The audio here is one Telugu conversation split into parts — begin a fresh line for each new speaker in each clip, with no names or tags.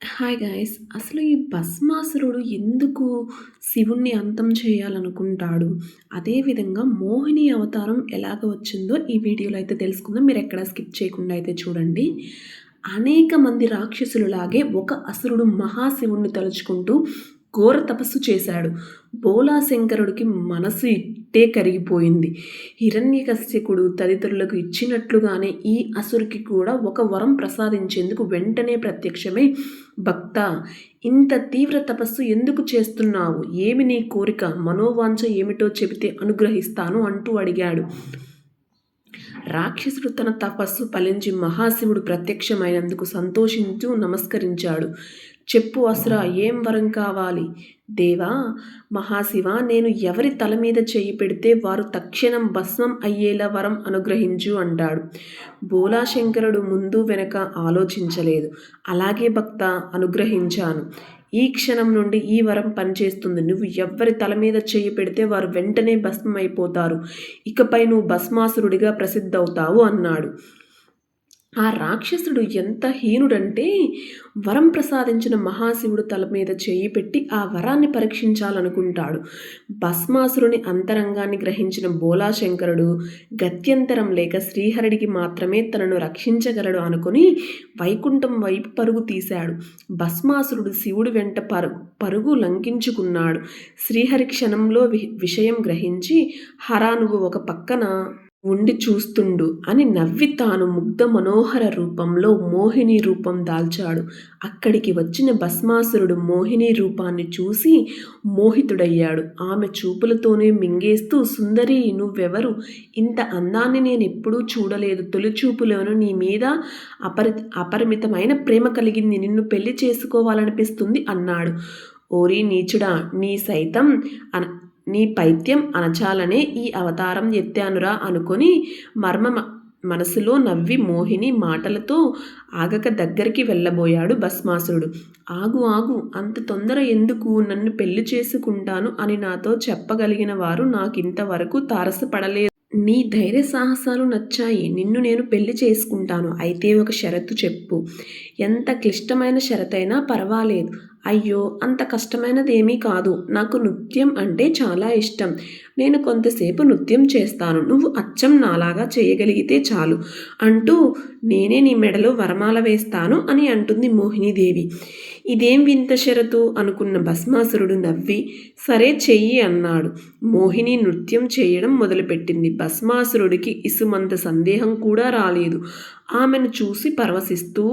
హాయ్ గైస్ అసలు ఈ భస్మాసురుడు ఎందుకు శివుణ్ణి అంతం చేయాలనుకుంటాడు? అదేవిధంగా మోహిని అవతారం ఎలాగ వచ్చిందో ఈ వీడియోలో అయితే తెలుసుకుందాం. మీరు ఎక్కడ స్కిప్ చేయకుండా అయితే చూడండి. అనేక మంది రాక్షసులలాగే ఒక అసురుడు మహాశివుణ్ణి తలుచుకుంటూ ఘోర తపస్సు చేశాడు. బోలాశంకరుడికి మనసు ఇట్టే కరిగిపోయింది. హిరణ్యకశ్యకుడు తదితరులకు ఇచ్చినట్లుగానే ఈ అసురుకి కూడా ఒక వరం ప్రసాదించేందుకు వెంటనే ప్రత్యక్షమై భక్త ఇంత తీవ్ర తపస్సు ఎందుకు చేస్తున్నావు? ఏమి నీ కోరిక? మనోవాంఛ ఏమిటో చెబితే అనుగ్రహిస్తాను అంటూ అడిగాడు. రాక్షసుడు తన తపస్సు ఫలించి మహాశివుడు ప్రత్యక్షమైనందుకు సంతోషించు నమస్కరించాడు. చెప్పు అసుర ఏం వరం కావాలి? దేవా మహాశివ నేను ఎవరి తల మీద చేయి పెడితే వారు తక్షణం భస్మం అయ్యేలా వరం అనుగ్రహించు అంటాడు. బోలాశంకరుడు ముందు వెనక ఆలోచించలేదు. అలాగే భక్త అనుగ్రహించాను. ఈ క్షణం నుండి ఈ వరం పనిచేస్తుంది. నువ్వు ఎవ్వరి తల మీద చేయి పెడితే వారు వెంటనే భస్మం అయిపోతారు ఇకపై నువ్వు భస్మాసురుడిగా ప్రసిద్ధవుతావు అన్నాడు. ఆ రాక్షసుడు ఎంత హీనుడంటే వరం ప్రసాదించిన మహాశివుడు తల మీద చేయి పెట్టి ఆ వరాన్ని పరీక్షించాలనుకుంటాడు. భస్మాసురుని అంతరంగాన్ని గ్రహించిన బోలాశంకరుడు గత్యంతరం లేక శ్రీహరుడికి మాత్రమే తనను రక్షించగలడు అనుకుని వైకుంఠం వైపు పరుగు తీశాడు. భస్మాసురుడు శివుడి వెంట పరుగు పరుగు లంకించుకున్నాడు. శ్రీహరి క్షణంలో విషయం గ్రహించి హరా నువ్వు ఒక పక్కన ఉండి చూస్తుండు అని నవ్వి తాను ముగ్ధ మనోహర రూపంలో మోహిని రూపం దాల్చాడు. అక్కడికి వచ్చిన భస్మాసురుడు మోహిని రూపాన్ని చూసి మోహితుడయ్యాడు. ఆమె చూపులతోనే మింగేస్తూ సుందరి నువ్వెవరు? ఇంత అందాన్ని నేను ఎప్పుడూ చూడలేదు. తొలి చూపులోను నీ మీద అపరి అపరిమితమైన ప్రేమ కలిగింది. నిన్ను పెళ్ళి చేసుకోవాలనిపిస్తుంది అన్నాడు. ఓరి నీచుడా నీ సైతం అన నీ పైత్యం అనచాలనే ఈ అవతారం ఎత్తానురా అనుకొని మర్మ మనసులో నవ్వి మోహిని మాటలతో ఆగక దగ్గరికి వెళ్ళబోయాడు భస్మాసురుడు. ఆగు ఆగు అంత తొందర ఎందుకు నన్ను పెళ్ళి చేసుకుంటాను అని నాతో చెప్పగలిగిన వారు నాకింతవరకు తారసపడలేదు. నీ ధైర్య సాహసాలు నచ్చాయి. నిన్ను నేను పెళ్ళి చేసుకుంటాను. అయితే ఒక షరతు చెప్పు. ఎంత క్లిష్టమైన షరతైనా పర్వాలేదు. అయ్యో అంత కష్టమైనదేమీ కాదు. నాకు నృత్యం అంటే చాలా ఇష్టం. నేను కొంతసేపు నృత్యం చేస్తాను. నువ్వు అచ్చం నాలాగా చేయగలిగితే చాలు. అంటూ నేనే నీ మెడలో వరమాల వేస్తాను అని అంటుంది మోహినీదేవి. ఇదేం వింత షరతు? అనుకున్న భస్మాసురుడు నవ్వి సరే చెయ్యి అన్నాడు. మోహిని నృత్యం చేయడం మొదలుపెట్టింది. భస్మాసురుడికి ఇసుమంత సందేహం కూడా రాలేదు. ఆమెను చూసి పరవశిస్తూ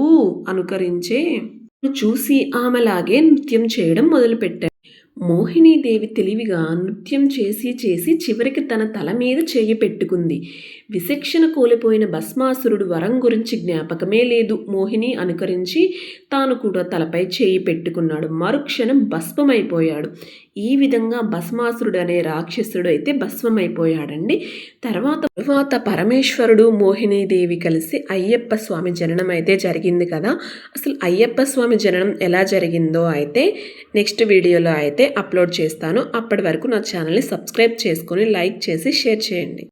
అనుకరించే చూసి ఆమెలాగే నృత్యం చేయడం మొదలుపెట్టాడు మోహినీదేవి తెలివిగా నృత్యం చేసి చేసి చివరికి తన తల మీద చేయి పెట్టుకుంది. విశిక్షణ కోల్పోయిన భస్మాసురుడు వరం గురించి జ్ఞాపకమే లేదు. మోహిని అనుకరించి తాను కూడా తలపై చేయి పెట్టుకున్నాడు. మరుక్షణం భస్మమైపోయాడు. ఈ విధంగా భస్మాసురుడు అనే రాక్షసుడు అయితే భస్మమైపోయాడండి. తర్వాత తర్వాత పరమేశ్వరుడు మోహినీదేవి కలిసి అయ్యప్ప స్వామి జననం అయితే జరిగింది కదా. అసలు అయ్యప్ప స్వామి జననం ఎలా జరిగిందో అయితే నెక్స్ట్ వీడియోలో అయితే అప్లోడ్ చేస్తాను. అప్పటి వరకు నా ఛానల్ని సబ్స్క్రైబ్ చేసుకొని లైక్ చేసి షేర్ చేయండి.